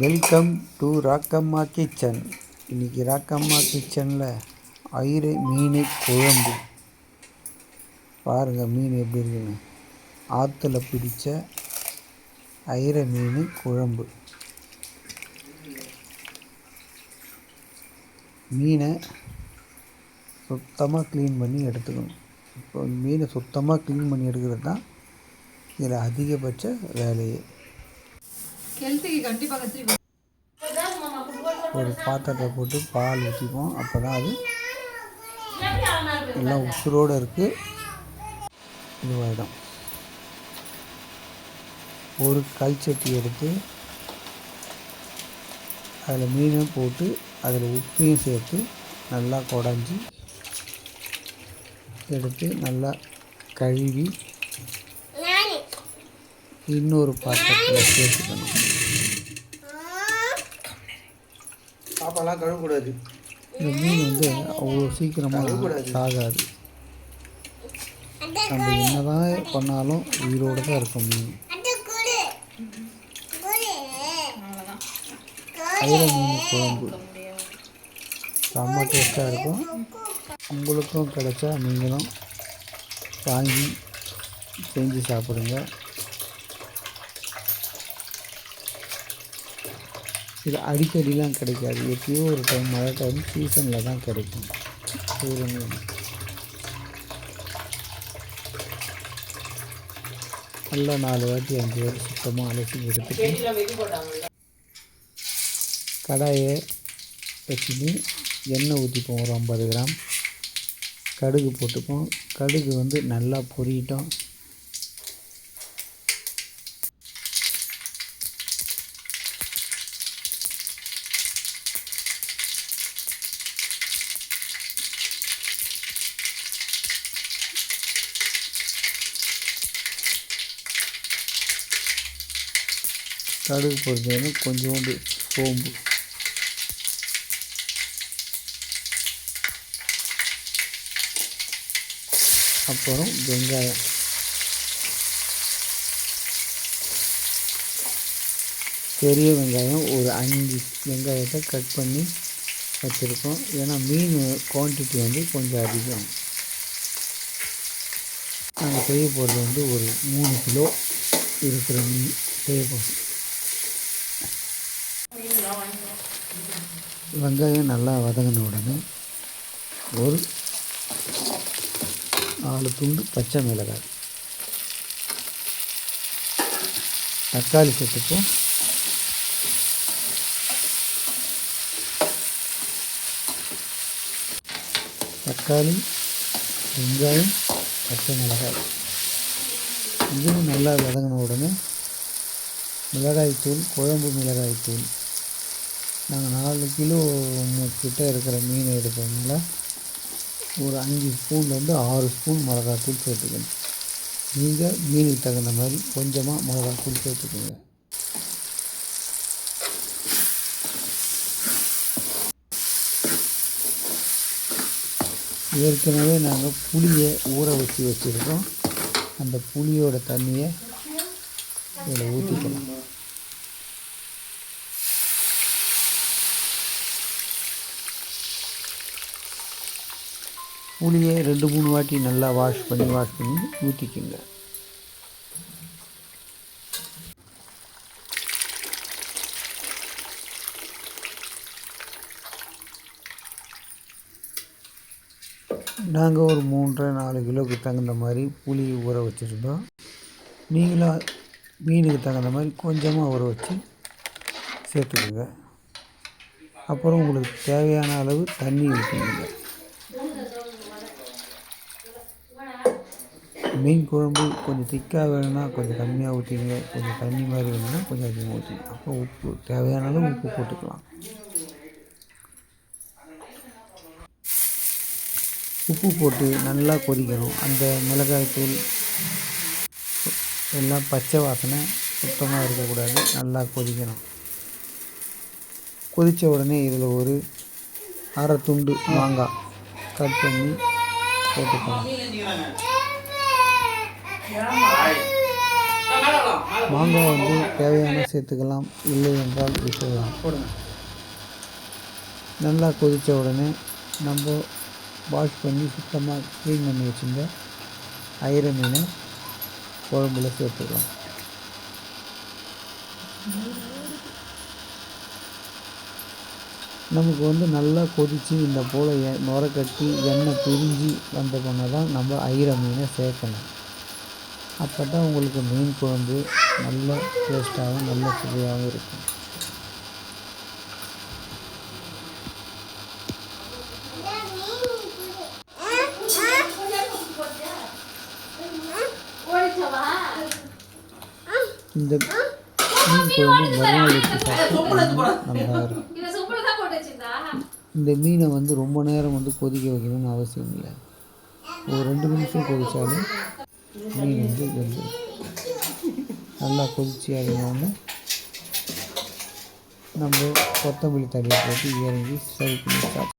Welcome to Rakkamma kitchen இன்றைக்கி ராக்கம்மா கிச்சனில் ஐரு மீன் குழம்பு. பாருங்கள் மீன் எப்படி இருக்குன்னு. ஆற்றுல பிடித்த ஐர மீன் குழம்பு. மீனை சுத்தமாக க்ளீன் பண்ணி எடுத்துக்கணும். இப்போ மீனை சுத்தமாக க்ளீன் பண்ணி எடுக்கிறது தான் இதில் அதிகபட்ச வேலையே. ஹெல்த்துக்கு கண்டிப்பாக ஒரு பாத்திரத்தை போட்டு பால் ஊற்றிப்போம் அப்போ தான் அது எல்லாம் உசுரோடு இருக்குது இதுவாகிடும் ஒரு கல் சட்டி எடுத்து அதில் மீனும் போட்டு அதில் உப்பையும் சேர்த்து நல்லா குடஞ்சி எடுத்து நல்லா கழுவி இன்னொரு பாத்திரத்தில் சேர்த்துக்கணும். பாப்பாலாம் கழுவக்கூடாது. இந்த மீன் வந்து அவ்வளோ சீக்கிரமாக சாகாது. நம்ம என்னதான் பண்ணாலும் உயிரோடு தான் இருக்கும் மீன். ஐர மீன் குழம்பு. செம்ம டேஸ்ட்டாக இருக்கும். உங்களுக்கும் கிடைச்சா நீங்களும் வாங்கி செஞ்சு சாப்பிடுங்க. இது அடிக்கடிலாம் கிடைக்காது. எப்பயோ ஒரு டைம் மழை டைம் சீசனில் தான் கிடைக்கும். சூரியன் நல்லா நாலு வாட்டி அஞ்சு வாட்டி சுத்தமாக அலசி எடுத்துட்டு கடாயை வச்சுட்டு எண்ணெய் ஊற்றிப்போம் ஒரு ஐம்பது கிராம். கடுகு போட்டுப்போம். கடுகு வந்து நல்லா பொரியட்டும் கடுகு பொறுத்தவரை கொஞ்சோண்டு சோம்பு. அப்புறம் வெங்காயம். பெரிய வெங்காயம் ஒரு அஞ்சு. வெங்காயத்தை கட் பண்ணி வச்சுருக்கோம். ஏன்னா மீன் குவான்டிட்டி வந்து கொஞ்சம் அதிகம். நாங்கள் செய்ய போகிறது வந்து ஒரு மூணு கிலோ இருக்கிற மீன். செய்ய போகிறோம் வெங்காயம் நல்லா வதங்கின உடனே ஒரு நாலு துண்டு பச்சை மிளகாய். தக்காளி சேர்த்துப்போம் தக்காளி வெங்காயம் பச்சை மிளகாய். இதுவும் நல்லா வதங்கின உடனே மிளகாய்த்தூள் குழம்பு மிளகாய்த்தூள் நாங்கள் நாலு கிலோ கிட்ட இருக்கிற மீன் எடுக்கிறதுனால ஒரு அஞ்சு ஸ்பூன்லேருந்து ஆறு ஸ்பூன் மிளகாத்தூள் சேர்த்துக்கணும். நீங்கள் மீனுக்கு தகுந்த மாதிரி கொஞ்சமாக மிளகாத்தூள் சேர்த்துக்கோங்க. ஏற்கனவே நாங்கள் புளியை ஊற வச்சு வச்சுருக்கோம். அந்த புளியோட தண்ணியை இதில் ஊற்றிக்கலாம் புளியை ரெண்டு மூணு வாட்டி நல்லா வாஷ் பண்ணி வாஷ் பண்ணி ஊற்றிக்குங்க நாங்கள் ஒரு மூன்றரை நாலு கிலோவுக்கு தகுந்த மாதிரி புளி ஊற வச்சுருந்தோம். நீங்களும் மீனுக்கு தகுந்த மாதிரி கொஞ்சமாக ஊற வச்சு சேர்த்துக்குங்க. அப்புறம் உங்களுக்கு தேவையான அளவு தண்ணி ஊற்றிக்கோங்க மீன் குழம்பு கொஞ்சம் திக்காக வேணும்னா கொஞ்சம் கம்மியாக ஊற்றிங்க கொஞ்சம் தண்ணி மாதிரி வேணும்னா கொஞ்சம் அதிகமாக ஊற்றிங்க அப்போ உப்பு தேவையான அளவு உப்பு போட்டுக்கலாம். உப்பு போட்டு நல்லா கொதிக்கணும். அந்த மிளகாய்த்தூள் எல்லாம் பச்சை வாசனை சுத்தமாக இருக்கக்கூடாது. நல்லா கொதிக்கணும். கொதித்த உடனே இதில் ஒரு அரை துண்டு மாங்காய் கட் பண்ணி போட்டுக்கலாம். மாங்காய் வந்து தேவையான சேர்த்துக்கலாம். இல்லை என்றால் விட்டுடலாம். நல்லா கொதித்த உடனே நம்ம வாஷ் பண்ணி சுத்தமாக க்ளீன் பண்ணி வச்சுருந்த ஐர மீனை குழம்புல சேர்த்துக்கலாம். நமக்கு வந்து நல்லா கொதித்து இந்த போல் எ நுர கட்டி எண்ணெய் பிரிஞ்சு வந்த பண்ண தான் நம்ம ஐர மீனை சேர்க்கணும். அப்போ தான் உங்களுக்கு மீன் குழம்பு நல்ல டேஸ்ட்டாகவும் நல்ல சுவையாகவும் இருக்கும். இந்த மீன் குழம்பு மறுநாள் நல்லா இருக்கும் இதை சுப்புல தான் போட்டு வச்சிருந்தா இந்த மீனை வந்து ரொம்ப நேரம் வந்து கொதிக்க வைக்கணும்னு அவசியம் இல்லை. ஒரு ரெண்டு நிமிஷம் கொதித்தாலும் மீன் வந்து வெந்துடும் நல்லா கொதிச்சு இறங்கினோடனே நம்ம கொத்தமல்லி தழையை போட்டு இறங்கி சர்வ் பண்ணி சாப்பிட்டு